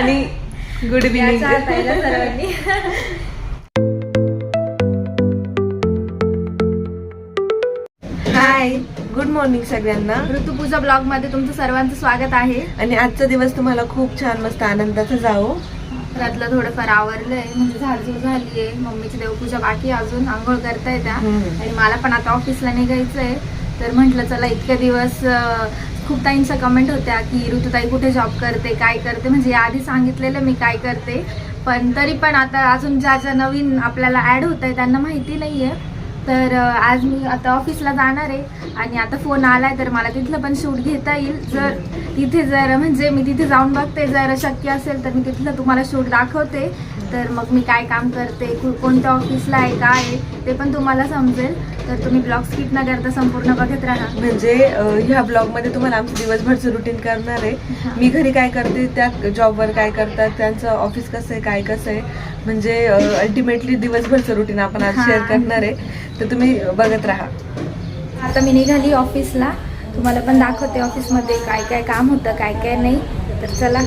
आणि good evening hi good morning सगळ्यांना. ऋतुपूजा ब्लॉगमध्ये तुमचं सर्वांचं स्वागत आहे. आणि आजचा दिवस तुम्हाला खूप छान मस्त आनंदाचा जावो. घरातलं थोडंफार आवरलंय म्हणजे झाडझूड झालीये मम्मीची देवपूजा बाकी अजून आंघोळ करताय त्या. आणि मला पण आता ऑफिसला निघायचंय. तर म्हटलं चला इतके दिवस खूप ताईंच्या कमेंट होत्या की ऋतुताई कुठे जॉब करते? काय करते? म्हणजे याआधी सांगितलेलं मी काय करते. पण तरी पण आता अजून ज्या ज्या नवीन आपल्याला ॲड होत आहे त्यांना माहिती नाहीये. तर आज मी आता ऑफिसला जाणार आहे. आणि आता फोन आलाय तर मला तिथलं पण शूट घेता येईल. जर तिथे जर म्हणजे मी तिथे जाऊन बघते. जर शक्य असेल तर मी तिथलं तुम्हाला शूट दाखवते. तर मग मी काय काम करते कोणत्या ऑफिसला आहे काय आहे ते पण तुम्हाला समजेल. तर तुम्ही ब्लॉग स्किप न करता संपूर्ण बघत राहा. म्हणजे ह्या ब्लॉगमध्ये तुम्हाला आमचं दिवसभरचं रुटीन करणार आहे मी घरी काय करते त्या जॉबवर काय करतात त्यांचं ऑफिस कसं आहे काय कसं आहे म्हणजे अल्टिमेटली दिवसभरचं रुटीन आपण आज. शेअर करणार आहे. तर तुम्ही बघत राहा. आता मी निघाली ऑफिसला तुम्हाला पण दाखवते ऑफिसमध्ये काय काय काम होतं काय काय नाही. तर चला.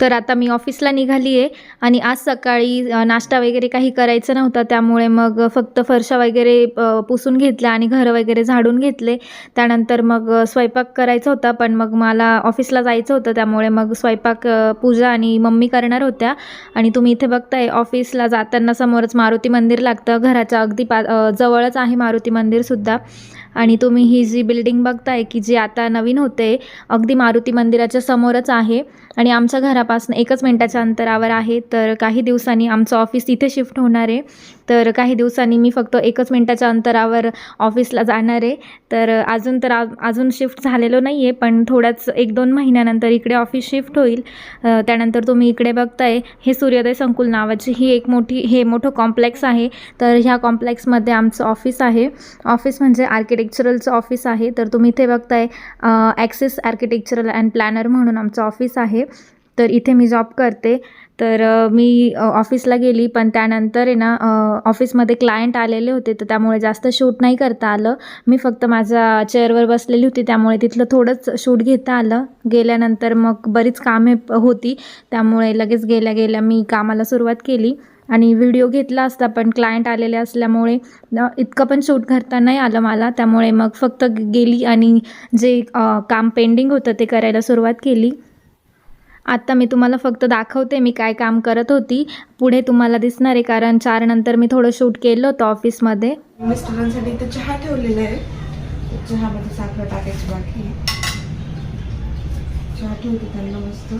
तर आता मी ऑफिसला निघाली आहे आणि आज सकाळी नाश्ता वगैरे काही करायचं नव्हतं. त्यामुळे मग फक्त फरशा वगैरे पुसून घेतल्या आणि घरं वगैरे झाडून घेतले. त्यानंतर मग स्वयंपाक करायचा होता पण मग मला ऑफिसला जायचं होतं. त्यामुळे मग स्वयंपाक पूजा आणि मम्मी करणार होत्या. आणि तुम्ही इथे बघताय ऑफिसला जाताना समोरच मारुती मंदिर लागतं. घराच्या अगदी पा जवळच आहे मारुती मंदिरसुद्धा आणि तुम्ही ही जी बिल्डिंग बघताय की जी आता नवीन होते अगदी मारुती मंदिराच्या समोरच आहे. आणि आमच्या घरापासून एकच मिनटाच्या अंतरावर आहे तर काही दिवसांनी आमचं ऑफिस इथे शिफ्ट होणार आहे. तर काही दिवसांनी मी फक्त एकच मिनटाच्या अंतरावर ऑफिसला जाणार आहे. तर अजून तर आ- अजून शिफ्ट झालेलो नाही आहे पण थोड्याच एक दोन महिन्यानंतर इकडे ऑफिस शिफ्ट होईल. त्यानंतर तुम्ही इकडे बघताय हे सूर्योदय संकुल नावाची ही एक मोठी हे मोठं कॉम्प्लेक्स आहे. तर ह्या कॉम्प्लेक्समध्ये आमचं ऑफिस आहे. ऑफिस म्हणजे आर्किटेक्चरलचं ऑफिस आहे. तर तुम्ही इथे बघताय ॲक्सेस आर्किटेक्चरल अँड प्लॅनर म्हणून आमचं ऑफिस आहे. तर इथे मी जॉब करते. तर मी ऑफिसला गेली पण त्यानंतर आहे ना ऑफिसमध्ये क्लायंट आलेले होते तर त्यामुळे जास्त शूट नाही करता आलं. मी फक्त माझ्या चेअरवर बसलेली होती त्यामुळे तिथलं थोडंच शूट घेता आलं. गेल्यानंतर मग बरीच कामे होती त्यामुळे लगेच गेल्या गेल्या मी कामाला सुरुवात केली. आणि व्हिडिओ घेतला असता पण क्लायंट आलेले असल्यामुळे इतकं पण शूट करता नाही आलं मला. त्यामुळे मग फक्त गेली आणि जे काम पेंडिंग होतं ते करायला सुरुवात केली. आत्ता मी तुम्हाला फक्त दाखवते मी काय काम करत होती. पुढे तुम्हाला दिसणार आहे कारण चार नंतर मी थोडं शूट केलं होतं ऑफिसमध्ये. मिस्टरांसाठी इथे चहा ठेवलेला आहे. चहामध्ये साखर टाकायची बाकी आहे. चहा ठेवते त्यांना मस्त.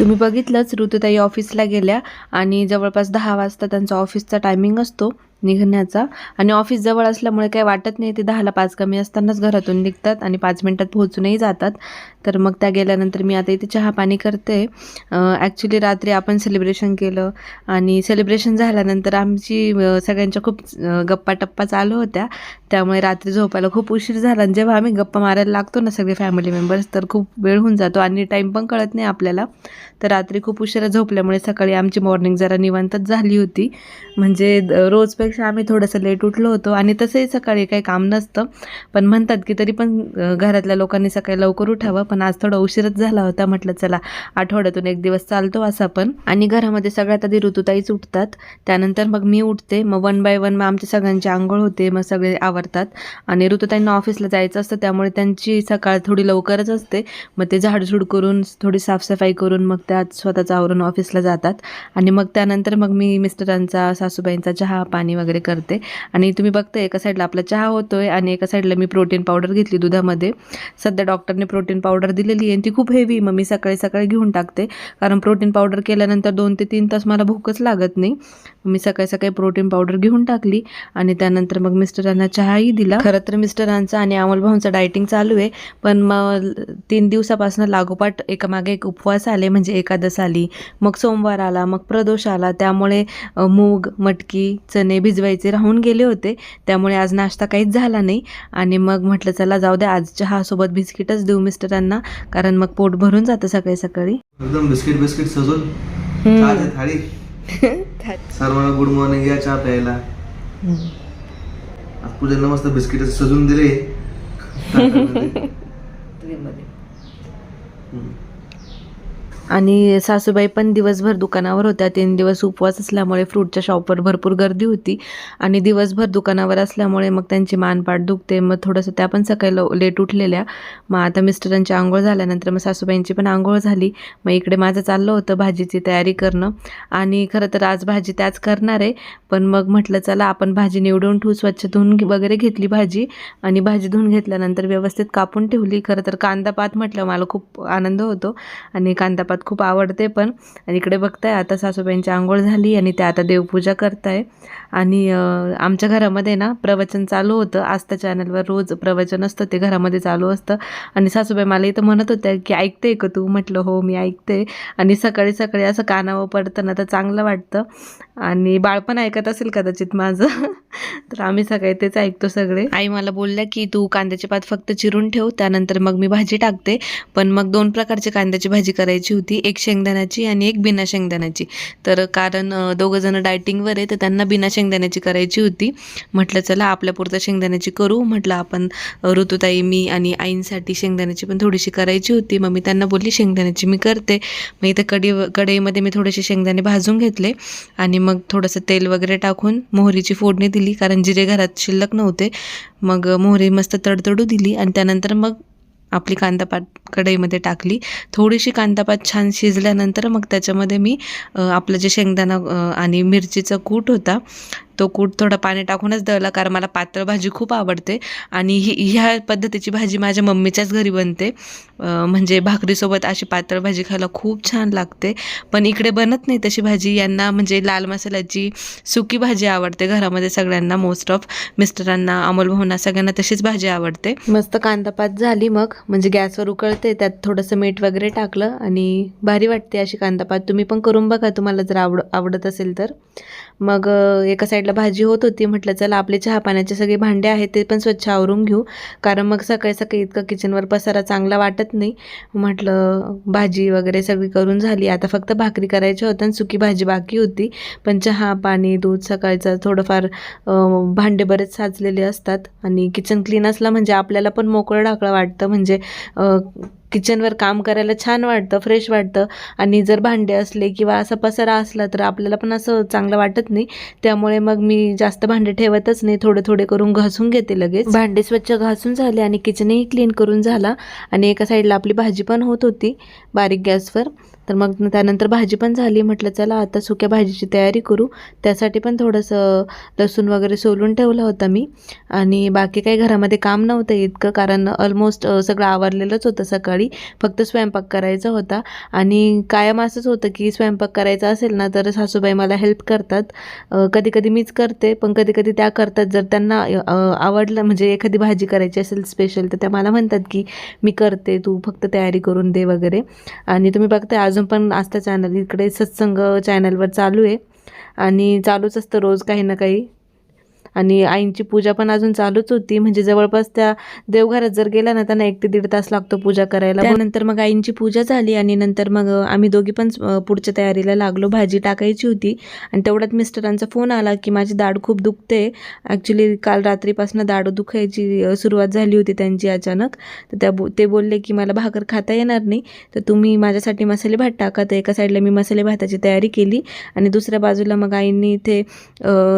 तुम्ही बघितलंच ऋतुताई ऑफिसला गेल्या आणि जवळपास दहा वाजता त्यांचा ऑफिसचा टायमिंग असतो. निघण्याचा. आणि ऑफिस जवळ असल्यामुळे काही वाटत नाही ते दहाला पाच कमी असतानाच घरातून निघतात आणि पाच मिनटात पोहोचूनही जातात. तर मग त्या गेल्यानंतर मी आता इथे चहा पाणी करते. ॲक्च्युली रात्री आपण सेलिब्रेशन केलं आणि सेलिब्रेशन झाल्यानंतर आमची सगळ्यांच्या खूप गप्पा टप्पा चालू होत्या. त्यामुळे रात्री झोपायला खूप उशीर झाला. आणि जेव्हा आम्ही गप्पा मारायला लागतो ना सगळे फॅमिली मेंबर्स तर खूप वेळ होऊन जातो आणि टाईम पण कळत नाही आपल्याला. तर रात्री खूप उशिरा झोपल्यामुळे सकाळी आमची मॉर्निंग जरा निवांतच झाली होती. म्हणजे द- रोजपेक्षा आम्ही थोडंसं लेट उठलो होतो आणि तसंही सकाळी काही काम नसतं. पण म्हणतात की तरी पण घरातल्या लोकांनी सकाळी लवकर उठावं. पण आज थोडा उशीरच झाला होता. म्हटलं चला आठवड्यातून एक दिवस चालतो असा पण. आणि घरामध्ये सगळ्यात आधी ऋतुताईच उठतात. त्यानंतर मग मी उठते. मग वन बाय वन मग आमच्या सगळ्यांची आंघोळ होते. मग सगळे आवरतात आणि ऋतुताईंना ऑफिसला जायचं असतं त्यामुळे त्यांची सकाळ थोडी लवकरच असते. मग ते झाडझूड करून थोडी साफसफाई करून मग त्यात स्वतःचं आवरून ऑफिसला जातात. आणि मग त्यानंतर मग मी मिस्टरांचा सासूबाईंचा चहा पाणी वगैरे करते. आणि तुम्ही बघताय एका साईडला आपला चहा होतोय आणि एका साईडला मी प्रोटीन पावडर घेतली दुधामध्ये. सध्या डॉक्टरने प्रोटीन पावडर दिलेली आहे आणि ती खूप हेवी मग मी सकाळी सकाळी घेऊन टाकते. कारण प्रोटीन पावडर केल्यानंतर दोन ते तीन तास मला भूकच लागत नाही. मी सकाळी सकाळी प्रोटीन पावडर घेऊन टाकली. आणि त्यानंतर मग मिस्टरांना चहा चहाही दिला. खरं तर मिस्टरांचा आणि अमोल भाऊंचा डायटिंग चालू आहे पण मग तीन दिवसापासून लागोपाठ एकामागे एक उपवास आले म्हणजे एकादश आली. मग सोमवार आला मग प्रदोष आला. त्यामुळे मूग मटकी चणे भिजवायचे राहून गेले होते. त्यामुळे आज नाश्ता काहीच झाला नाही. आणि मग म्हटलं चला जाऊ द्या आज चहासोबत बिस्किटच देऊ मिस्टरांना कारण मग पोट भरून जातं सकाळी सकाळी. एकदम बिस्किट बिस्किट सजून. थाळी. सर्वांना गुड मॉर्निंग या चहा प्यायला. आज पूजेला मस्त बिस्किट सजून दिले. आणि सासूबाई पण दिवसभर दुकानावर होत्या. तीन दिवस उपवास असल्यामुळे फ्रूटच्या शॉपवर भरपूर गर्दी होती. आणि दिवसभर दुकानावर असल्यामुळे मग त्यांची मानपाट दुखते. मग थोडंसं त्या पण सकाळी लव- लेट उठलेल्या. मग आता मिस्टरांची आंघोळ झाल्यानंतर मग सासूबाईंची पण आंघोळ झाली. मग इकडे माझं चाललं होतं भाजीची तयारी करणं. आणि खरं तर आज भाजी त्याच करणार आहे. पण मग म्हटलं चला आपण भाजी निवडून ठेवू. स्वच्छ धुवून वगैरे घेतली भाजी. आणि भाजी धुवून घेतल्यानंतर व्यवस्थित कापून ठेवली. खरं तर कांदापात म्हटलं मला खूप आनंद होतो. आणि कांदापात पात खूप आवडते पण. आणि इकडे बघताय आता सासूबाईंची आंघोळ झाली आणि त्या आता देवपूजा करताय. आणि आमच्या घरामध्ये ना प्रवचन चालू होतं. आस्था चॅनलवर रोज प्रवचन असतं ते घरामध्ये चालू असतं. आणि सासूबाई मला इथं म्हणत होत्या की ऐकते का तू? म्हटलं हो मी ऐकते. आणि सकाळी सकाळी असं कानावर पडतं ना तर चांगलं वाटतं. आणि बाळपण ऐकत असेल कदाचित माझं. तर आम्ही सगळे तेच ऐकतो सगळे. आई मला बोलल्या की तू कांद्याची पात फक्त चिरून ठेव त्यानंतर मग मी भाजी टाकते. पण मग दोन प्रकारची कांद्याची भाजी करायची होती. एक शेंगदाण्याची आणि एक बिना शेंगदाण्याची. तर कारण दोघंजणं दोघं जण डायटिंगवर आहे तर त्यांना बिना शेंगदाण्याची करायची होती. म्हटलं चला आपल्यापुरतं शेंगदाण्याची करू. म्हटलं आपण ऋतुताई मी आणि आईंसाठी शेंगदाण्याची पण थोडीशी करायची होती. मग मी त्यांना बोलली शेंगदाण्याची मी करते. मग इथे कडी कढईमध्ये मी थोडेसे शेंगदाणे भाजून घेतले आणि मग थोडंसं तेल वगैरे टाकून मोहरीची फोडणी दिली कारण जिरे घरात शिल्लक नव्हते. मग मोहरी मस्त तडतडू दिली आणि त्यानंतर मग आपली कांदापात कढईमध्ये टाकली. थोडीशी कांदापात छान शिजल्यानंतर मग त्याच्यामध्ये मी आपलं जे शेंगदाणा आणि मिरचीचा कूट होता तो कूट थोडा पाणी टाकूनच दळला कारण मला पातळ भाजी खूप आवडते. आणि ही ह्या पद्धतीची भाजी माझ्या मम्मीच्याच घरी बनते. म्हणजे भाकरीसोबत अशी पातळ भाजी खायला खूप छान लागते. पण इकडे बनत नाही तशी भाजी. यांना म्हणजे लाल मसाल्याची सुकी भाजी आवडते घरामध्ये सगळ्यांना मोस्ट ऑफ मिस्टरांना अमोल भाऊंना सगळ्यांना तशीच भाजी आवडते. मस्त कांदापात झाली मग. म्हणजे गॅसवर उकळते त्यात थोडंसं मीठ वगैरे टाकलं आणि भारी वाटते अशी कांदापात. तुम्ही पण करून बघा तुम्हाला जर आवड आवडत असेल तर. मग एका साईड साईडला भाजी होत होती म्हटलं चला आपले चहा पाण्याचे सगळे भांडे आहेत ते पण स्वच्छ आवरून घेऊ. कारण मग सकाळी सकाळी इतकं किचनवर पसारा चांगला वाटत नाही. म्हटलं भाजी वगैरे सगळी करून झाली. आता फक्त भाकरी करायच्या होतं आणि सुकी भाजी बाकी होती. पण चहा पाणी दूध सकाळचं थोडंफार भांडे बरेच साचलेले असतात. आणि किचन क्लीन असला म्हणजे आपल्याला पण मोकळं ढाकळं वाटतं. म्हणजे किचनवर काम करायला छान वाटतं फ्रेश वाटतं. आणि जर भांडे असले किंवा असा पसारा असला तर आपल्याला पण असं चांगलं वाटत नाही. त्यामुळे मग मी जास्त भांडे ठेवतच नाही. थोडे थोडे करून घासून घेते लगेच. भांडे स्वच्छ घासून झाले आणि किचनही क्लीन करून झाला. आणि एका साईडला आपली भाजी पण होत होती बारीक गॅसवर. तर मग त्यानंतर भाजी पण झाली. म्हटलं चला आता सुक्या भाजीची तयारी करू. त्यासाठी पण थोडंसं लसूण वगैरे सोलून ठेवलं होतं मी. आणि बाकी काही घरामध्ये काम नव्हतं इतकं कारण ऑलमोस्ट सगळं आवरलेलंच होतं सकाळी. फक्त स्वयंपाक करायचा होता. आणि कायम असंच होतं की स्वयंपाक करायचा असेल ना तर सासूबाई मला हेल्प करतात. कधी कधी मीच करते पण कधी कधी त्या करतात. जर त्यांना आवडलं म्हणजे एखादी भाजी करायची असेल स्पेशल तर त्या मला म्हणतात की मी करते तू फक्त तयारी करून दे वगैरे. आणि तुम्ही बघताय अजून पण आस्था चॅनल इकडे सत्संग चॅनलवर चालू आहे. आणि चालूच असतं रोज काही ना काही. आणि आईंची पूजा पण अजून चालूच होती. म्हणजे जवळपास त्या देवघरात जर गेला ना त्यांना एक ते दीड तास लागतो पूजा करायला. त्यानंतर मग आईंची पूजा झाली आणि नंतर मग आम्ही दोघी पण पुढच्या तयारीला लागलो. भाजी टाकायची होती. आणि तेवढ्यात मिस्टरांचा फोन आला की माझी दाढ खूप दुखते. ॲक्च्युली काल रात्रीपासून दाढ दुखायची सुरुवात झाली होती त्यांची अचानक. तर त्या बो ते बोलले की मला भाकर खाता येणार नाही. तर तुम्ही माझ्यासाठी मसाले भात टाका. तर एका साईडला मी मसाले भाताची तयारी केली. आणि दुसऱ्या बाजूला मग आईंनी इथे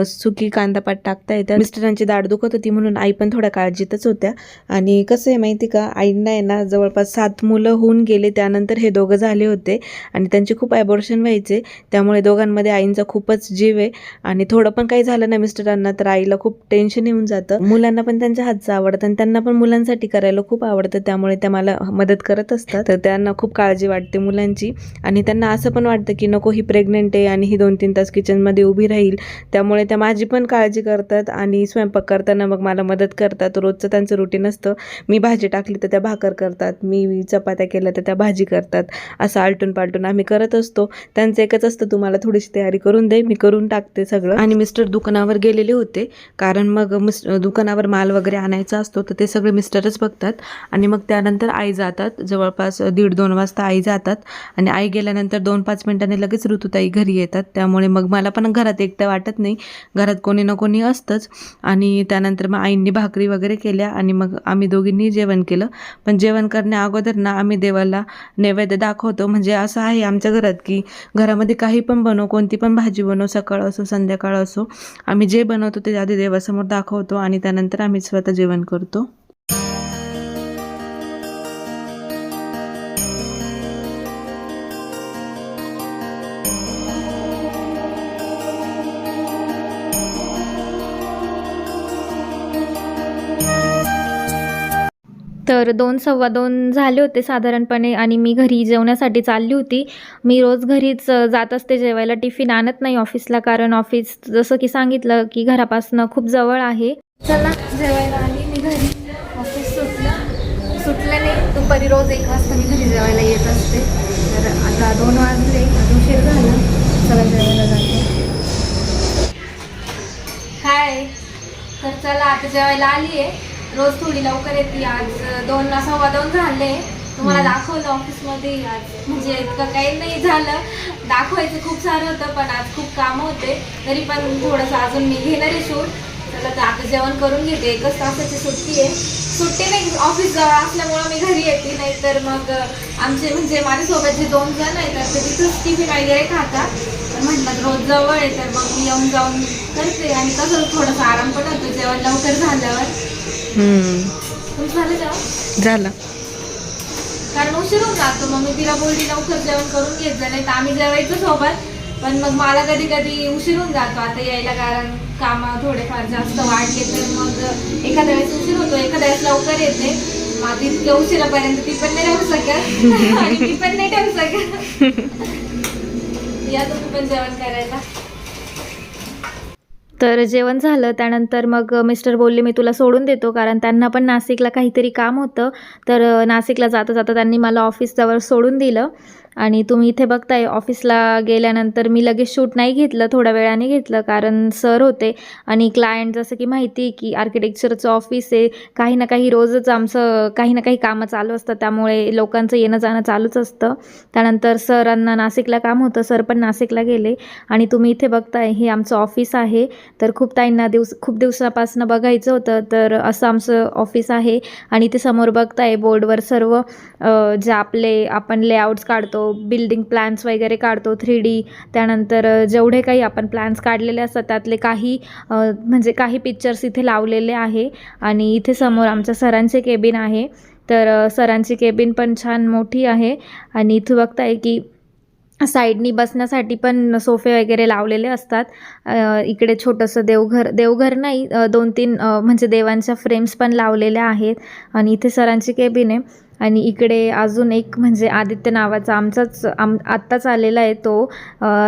सुकी कांदा पात टाकता येतात मिस्टरांची दाढ दुखत होती म्हणून आई पण थोड्या काळजीतच होत्या. आणि कसं आहे माहिती का आईंना आहे ना जवळपास सात मुलं होऊन गेले त्यानंतर हे दोघं झाले होते. आणि त्यांचे खूप ॲबॉर्शन व्हायचे. त्यामुळे दोघांमध्ये आईंचा खूपच जीव आहे. आणि थोडं पण काही झालं ना मिस्टरांना तर आईला खूप टेन्शन येऊन जातं. मुलांना पण त्यांच्या हातचं आवडतं आणि त्यांना पण मुलांसाठी करायला खूप आवडतं. त्यामुळे त्या मला मदत करत असतात. तर त्यांना खूप काळजी वाटते मुलांची. आणि त्यांना असं पण वाटतं की नको ही प्रेग्नेंट आहे आणि ही दोन तीन तास किचनमध्ये उभी राहील. त्यामुळे त्या माझी पण काळजी करतात. करतात आणि स्वयंपाक करताना मग मला मदत करतात. रोजचं त्यांचं रुटीन असतं. मी भाजी टाकली तर त्या भाकर करतात. मी चपात्या केल्या तर त्या भाजी करतात. असं आलटून पालटून आम्ही करत असतो. त्यांचं एकच असतं तुम्हाला थोडीशी तयारी करून दे मी करून टाकते सगळं. आणि मिस्टर दुकानावर गेलेले होते. कारण मग मिस दुकानावर माल वगैरे आणायचा असतो तर ते सगळे मिस्टरच बघतात. आणि मग त्यानंतर आई जातात. जवळपास दीड दोन वाजता आई जातात. आणि आई गेल्यानंतर दोन पाच मिनिटांनी लगेच ऋतुताई घरी येतात. त्यामुळे मग मला पण घरात एकटं वाटत नाही. घरात कोणी ना कोणी असतंच. आणि त्यानंतर मग आईंनी भाकरी वगैरे केल्या आणि मग आम्ही दोघींनी जेवण केलं. पण जेवण करण्या अगोदर ना आम्ही देवाला नैवेद्य दाखवतो. म्हणजे असं आहे आमच्या घरात की घरामध्ये काही पण बनव कोणती पण भाजी बनव सकाळ असो संध्याकाळ असो आम्ही जे बनवतो ते आधी देवासमोर दाखवतो आणि त्यानंतर आम्ही स्वतः जेवण करतो. तर दोन सव्वा दोन झाले होते साधारणपणे आणि मी घरी जेवण्यासाठी चालली होती. मी रोज घरीच जात असते जेवायला. टिफिन आणत नाही ऑफिसला कारण ऑफिस जसं की सांगितलं की घरापासून खूप जवळ आहे. चला जेवायला आली मी घरी. ऑफिस सुटलं. सुटल्याने दुपारी रोज एक वाजता मी घरी जेवायला येत असते. तर आता दोन वाजले उशीर झाला. चला जेवायला जाते हाय. तर चला आता जेवायला आली आहे रोज थोडी लवकर येते. आज दोन सव्वा दोन झाले. तुम्हाला दाखवलं ऑफिसमध्ये आज. म्हणजे इतकं काही नाही झालं. दाखवायचं खूप सारं होतं पण आज खूप कामं होते. तरी पण थोडंसं अजून मी घेणार आहे शूट. चला तर आता जेवण करून घेते. एकच तासाची सुट्टी आहे. सुट्टी नाही ऑफिस जवळ असल्यामुळं मी घरी येते. नाही तर मग आमचे म्हणजे माझ्यासोबत जे दोन जण आहेत तर ते तिथंच टिफिन वगैरे खातात. म्हटलं रोज जवळ आहे तर मग मी येऊन जाऊन करते. आणि तसं थोडासा आराम पण होतो जेवण लवकर झाल्यावर. तुमचं झालं जेवण झालं. कारण उशीर होऊन जातो मग मी तिला बोलली लवकर जेवण करून घेत जा. नाही तर आम्ही जेवायचं सोबत पण मग मला कधी कधी उशीर होऊन जातो आता यायला कारण कामं थोडेफार जास्त वाढले तर मग एखाद्या वेळेस उशीर होतो एखाद्या वेळेस लवकर येते. मग इतक्या उशिरापर्यंत ती पण नाही राहू शकत. आणि ती पण नाही ठेवू शकत. या तुम्ही पण जेवण करायला. तर जेवण झालं त्यानंतर मग मिस्टर बोलले मी तुला सोडून देतो कारण त्यांना पण नाशिकला काहीतरी काम होतं. तर नाशिकला जाता जाता त्यांनी मला ऑफिसजवळ सोडून दिलं. आणि तुम्ही इथे बघताय ऑफिसला गेल्यानंतर मी लगेच शूट नाही घेतलं थोड्या वेळाने घेतलं कारण सर होते आणि क्लायंट जसं की माहिती आहे की आर्किटेक्चरचं ऑफिस आहे काही ना काही रोजच आमचं काही ना काही कामं चालू असतं त्यामुळे लोकांचं येणं जाणं चालूच असतं. त्यानंतर सरांना नाशिकला काम होतं सर पण नाशिकला गेले आणि तुम्ही इथे बघताय हे आमचं ऑफिस आहे. तर खूप ताईंना दिवस खूप दिवसापासून बघायचं होतं तर असं आमचं ऑफिस आहे. आणि ते समोर बघताय बोर्डवर सर्व जे आपले आपण लेआउट्स काढतो बिल्डिंग प्लॅन्स वगैरे काढतो थ्री डी त्यानंतर जेवढे काही आपण प्लॅन्स काढलेले असतात त्यातले काही म्हणजे काही पिक्चर्स इथे लावलेले आहे. आणि इथे समोर आमच्या सरांचे केबिन आहे. तर सरांची केबिन पण छान मोठी आहे. आणि इथं बघताय की साईडनी बसण्यासाठी पण सोफे वगैरे लावलेले असतात. इकडे छोटंसं देवघर देवघर नाही दोन तीन म्हणजे देवांच्या फ्रेम्स पण लावलेल्या आहेत आणि इथे सरांची केबिन आहे. आणि इकडे अजून एक म्हणजे आदित्य नावाचा आमचाच आम आत्ताच आलेला आहे तो.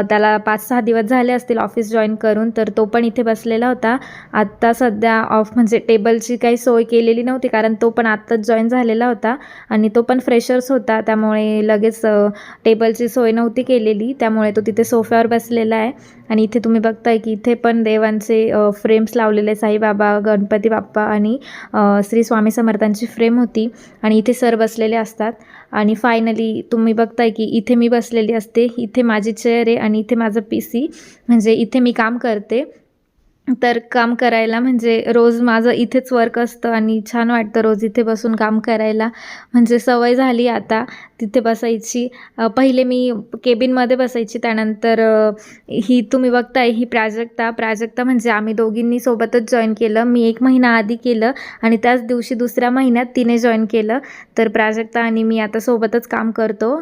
त्याला पाच सहा दिवस झाले असतील ऑफिस जॉईन करून तर तो पण इथे बसलेला होता. आत्ता सध्या ऑफ म्हणजे टेबलची काही सोय केलेली नव्हती कारण तो पण आत्ताच जॉईन झालेला होता. आणि तो पण फ्रेशर्स होता त्यामुळे लगेच टेबलची सोय नव्हती केलेली. त्यामुळे तो तिथे सोफ्यावर बसलेला आहे. आणि इथे तुम्ही बघताय की इथे पण देवांचे फ्रेम्स लावलेले साईबाबा गणपती बाप्पा आणि श्री स्वामी समर्थांची फ्रेम होती आणि इथे सर बसलेले असतात. आणि फायनली तुम्ही बघताय की इथे मी बसलेली असते. इथे माझी चेअर आहे आणि इथे माझं पी सी म्हणजे इथे मी काम करते. तर काम करायला म्हणजे रोज माझं इथेच वर्क असतं आणि छान वाटतं रोज इथे बसून काम करायला. म्हणजे सवय झाली आता तिथे बसायची. पहिले मी केबिनमध्ये बसायची त्यानंतर ही तुम्ही बघताय ही प्राजक्ता. प्राजक्ता म्हणजे आम्ही दोघींनी सोबतच जॉईन केलं. मी एक महिना आधी केलं आणि त्याच दिवशी दुसऱ्या महिन्यात तिने जॉईन केलं. तर प्राजक्ता आणि मी आता सोबतच काम करतो.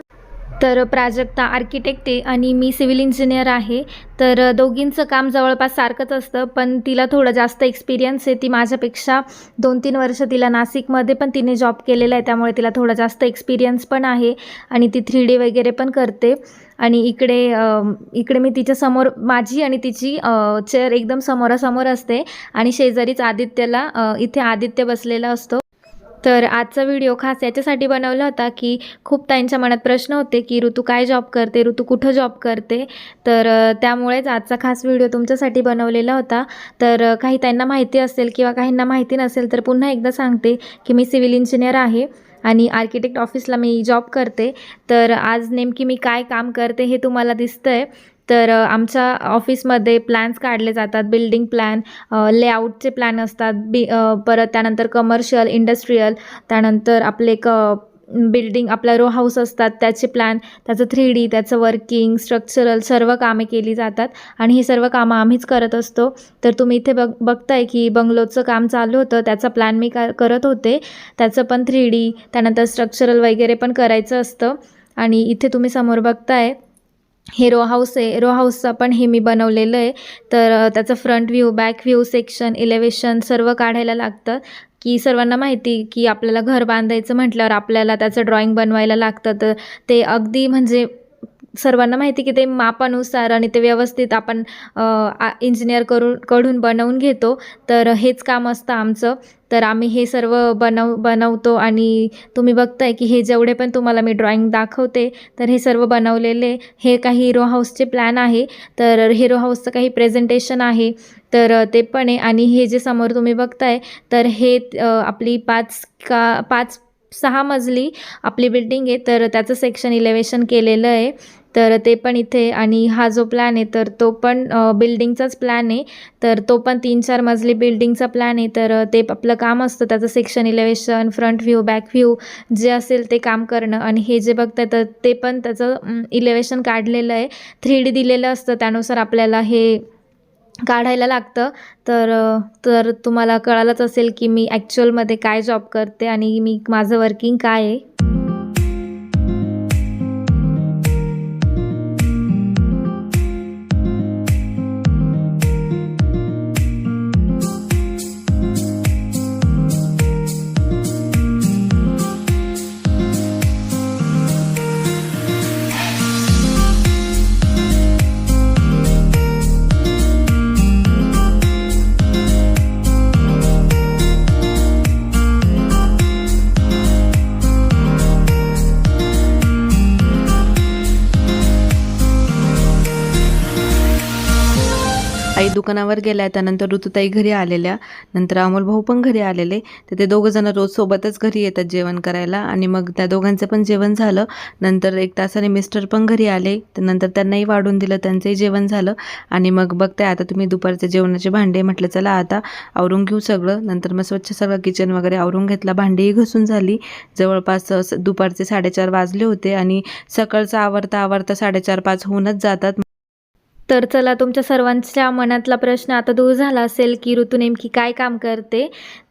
तर प्राजक्ता आर्किटेक्ट आहे आणि मी सिव्हिल इंजिनियर आहे. तर दोघींचं काम जवळपास सारखंच असतं पण तिला थोडं जास्त एक्सपिरियन्स आहे. ती माझ्यापेक्षा दोन तीन वर्ष तिला नाशिकमध्ये पण तिने जॉब केलेला आहे त्यामुळे तिला थोडा जास्त एक्सपिरियन्स पण आहे आणि ती थ्री डी वगैरे पण करते. आणि इकडे इकडे मी तिच्या समोर माझी आणि तिची चेअर एकदम समोरासमोर असते आणि शेजारीच आदित्यला इथे आदित्य बसलेला असतो. तर आजचा व्हिडिओ खास याच्यासाठी बनवला होता की खूप त्यांच्या मनात प्रश्न होते की ऋतू काय जॉब करते? ऋतू कुठं जॉब करते? तर त्यामुळेच आजचा खास व्हिडिओ तुमच्यासाठी बनवलेला होता. तर काही त्यांना माहिती असेल किंवा काहींना माहिती नसेल तर पुन्हा एकदा सांगते की मी सिव्हिल इंजिनियर आहे आणि आर्किटेक्ट ऑफिसला मी जॉब करते. तर आज नेमकी मी काय काम करते हे तुम्हाला दिसतं आहे तर आमच्या ऑफिसमध्ये प्लॅन्स काढले जातात. बिल्डिंग प्लॅन लेआउटचे प्लॅन असतात. बी परत त्यानंतर कमर्शियल इंडस्ट्रीयल त्यानंतर आपले क बिल्डिंग आपला रो हाऊस असतात. त्याचे प्लॅन त्याचं थ्री डी त्याचं वर्किंग स्ट्रक्चरल सर्व कामे केली जातात. आणि ही सर्व कामं आम्हीच करत असतो. तर तुम्ही इथे बघ बघताय की बंगलोचं काम चालू होतं. त्याचा प्लॅन मी का करत होते. त्याचं पण थ्री डी त्यानंतर स्ट्रक्चरल वगैरे पण करायचं असतं. आणि इथे तुम्ही समोर बघताय हे रो हाऊस आहे. रो हाऊसचं पण हे मी बनवलेलं आहे. तर त्याचं front view back view section elevation सर्व काढायला लागतं. की सर्वांना माहिती की आपल्याला घर बांधायचं म्हटल्यावर आपल्याला त्याचं ड्रॉइंग बनवायला लागतं. तर ते अगदी म्हणजे सर्वांना माहिती की ते मापानुसार आणि ते व्यवस्थित आपण इंजिनियर करून कडून बनवून घेतो. तर हेच काम असतं आमचं. तर आम्ही हे सर्व बनव बनवतो आणि तुम्ही बघताय की हे जेवढे पण तुम्हाला मी ड्रॉइंग दाखवते तर हे सर्व बनवलेले हे काही हिरो हाऊसचे प्लॅन आहे. तर हिरो हाऊसचं काही प्रेझेंटेशन आहे तर ते पण आहे. आणि हे जे समोर तुम्ही बघताय तर हे आपली पाच का पाच सहा मजली आपली बिल्डिंग आहे. तर त्याचं सेक्शन इलेवेशन केलेलं आहे. तर ते पण इथे आणि हा जो प्लॅन आहे तर तो पण बिल्डिंगचाच प्लॅन आहे. तर तो पण तीन चार मजली बिल्डिंगचा प्लॅन आहे. तर ते आपलं काम असतं त्याचं section elevation front view back view जे असेल ते काम करणं. आणि हे जे बघताय तर ते पण त्याचं इलेवेशन काढलेलं आहे. थ्री डी दिलेलं असतं त्यानुसार आपल्याला हे काढायला लागतं. तर तर तुम्हाला कळालंच असेल की मी ॲक्च्युअलमध्ये काय जॉब करते आणि मी माझं वर्किंग काय आहे. दुकानावर गेल्या त्यानंतर ऋतुताई घरी आलेल्या नंतर अमोल भाऊ पण घरी आलेले. तर ते दोघं जण रोज सोबतच घरी येतात जेवण करायला आणि मग त्या दोघांचं पण जेवण झालं. नंतर एक तासाने मिस्टर पण घरी आले तर नंतर त्यांनाही वाढून दिलं त्यांचंही जेवण झालं. आणि मग बघताय आता तुम्ही दुपारच्या जेवणाचे भांडे म्हटलं चला आता आवरून घेऊ सगळं. नंतर मग स्वच्छ सगळं किचन वगैरे आवरून घेतला भांडीही घसून झाली. जवळपास दुपारचे साडेचार वाजले होते आणि सकाळचं आवरता आवरता साडेचार पाच होऊनच जातात. तर चला तुमच्या सर्वांच्या मनातला प्रश्न आता दूर झाला असेल की ऋतू नेमकी काय काम करते?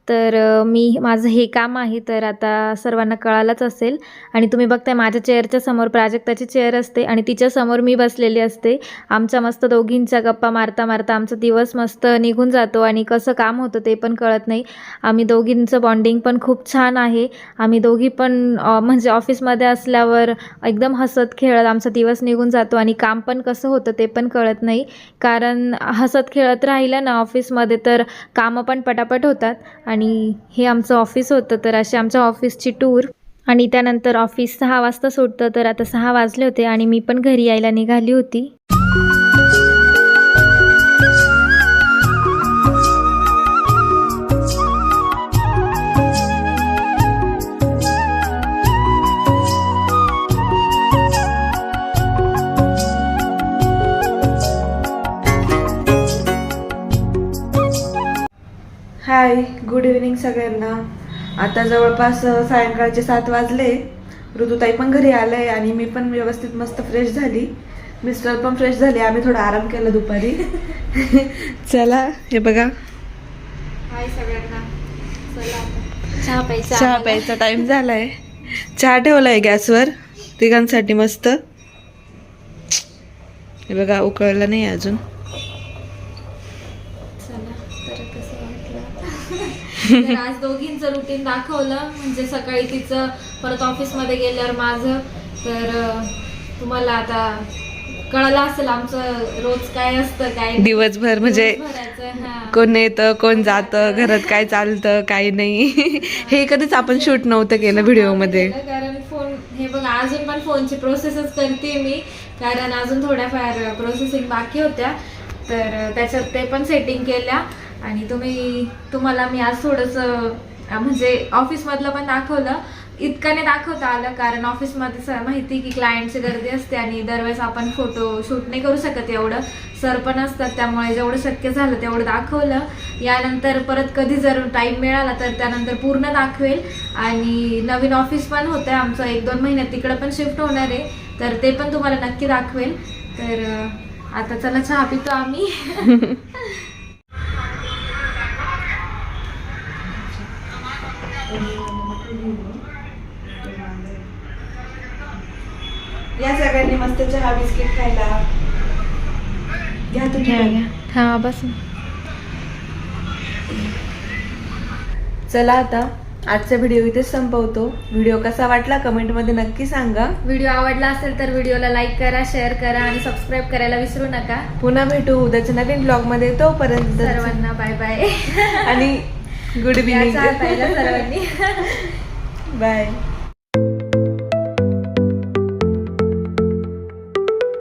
तर मी माझं हे काम आहे तर आता सर्वांना कळालंच असेल. आणि तुम्ही बघताय माझ्या चेअरच्या समोर प्राजक्ताची चेअर असते आणि तिच्यासमोर मी बसलेली असते. आमच्या मस्त दोघींच्या गप्पा मारता मारता आमचा दिवस मस्त निघून जातो आणि कसं काम होतं ते पण कळत नाही. आम्ही दोघींचं बॉन्डिंग पण खूप छान आहे. आम्ही दोघी पण म्हणजे ऑफिसमध्ये असल्यावर एकदम हसत खेळत आमचा दिवस निघून जातो आणि काम पण कसं होतं ते पण कळत नाही. कारण हसत खेळत राहिलं ना ऑफिसमध्ये तर कामं पण पटापट होतात. आणि हे आमचं ऑफिस होतं तर अशी आमच्या ऑफिसची टूर. आणि त्यानंतर ऑफिस सहा वाजता सुटतं तर आता सहा वाजले होते आणि मी पण घरी यायला निघाली होती. हाय गुड इव्हिनिंग सगळ्यांना. आता जवळपास सायंकाळचे सात वाजले. ऋतुताई पण घरी आले आणि मी पण व्यवस्थित मस्त फ्रेश झाली. मिस्टर पण फ्रेश झाले. आम्ही थोडा आराम केला दुपारी. चला हे बघा. हाय सगळ्यांना. चला चहा प्यायचा चहा प्यायचा टाइम झालाय. चहा ठेवलाय गॅसवर. तिघांसाठी मस्त. हे बघा उकळलं नाही अजून चला तर कसं वाटलं तर आज दोघींचं रुटीन दाखवलं. म्हणजे सकाळी तिचं परत ऑफिसमध्ये गेल्यावर माझं. तर तुम्हाला आता कळलं असेल आमचं रोज काय असतं काय दिवसभर म्हणजे. कोण येतं कोण जातं घरात काय चालतं काय नाही. हे. कधीच आपण शूट नव्हतं केलं व्हिडिओमध्ये कारण फोन हे बघा अजून पण फोनची प्रोसेसच करते मी. कारण अजून थोड्याफार प्रोसेसिंग बाकी होत्या. तर त्याच्यात ते पण सेटिंग केल्या. आणि तुम्ही तुम्हाला मी आज थोडंसं म्हणजे ऑफिसमधलं पण दाखवलं. इतकाने दाखवता आलं कारण ऑफिसमध्ये सर माहिती की क्लायंटची गर्दी असते आणि दरवेळेस आपण फोटो शूट नाही करू शकत एवढं. सर पण असतात त्यामुळे जेवढं शक्य झालं तेवढं दाखवलं. यानंतर परत कधी जर टाईम मिळाला तर त्यानंतर पूर्ण दाखवेल. आणि नवीन ऑफिस पण होतं आहे आमचं एक दोन महिन्यात तिकडं पण शिफ्ट होणार आहे. तर ते पण तुम्हाला नक्की दाखवेल. तर आता चला चहा पितो आम्ही. या सगळ्यांनी मस्त चहा बिस्किट खायला. घ्या तुम्ही पण. हा बस. चला आता आजचा व्हिडिओ इथेच संपवतो. व्हिडिओ कसा वाटला कमेंटमध्ये नक्की सांगा. व्हिडिओ आवडला असेल तर व्हिडिओला लाईक करा शेअर करा आणि सबस्क्राईब करायला विसरू नका. पुन्हा भेटू उद्याच्या नवीन ब्लॉगमध्ये. तोपर्यंत सर्वांना बाय बाय आणि गुड या चहा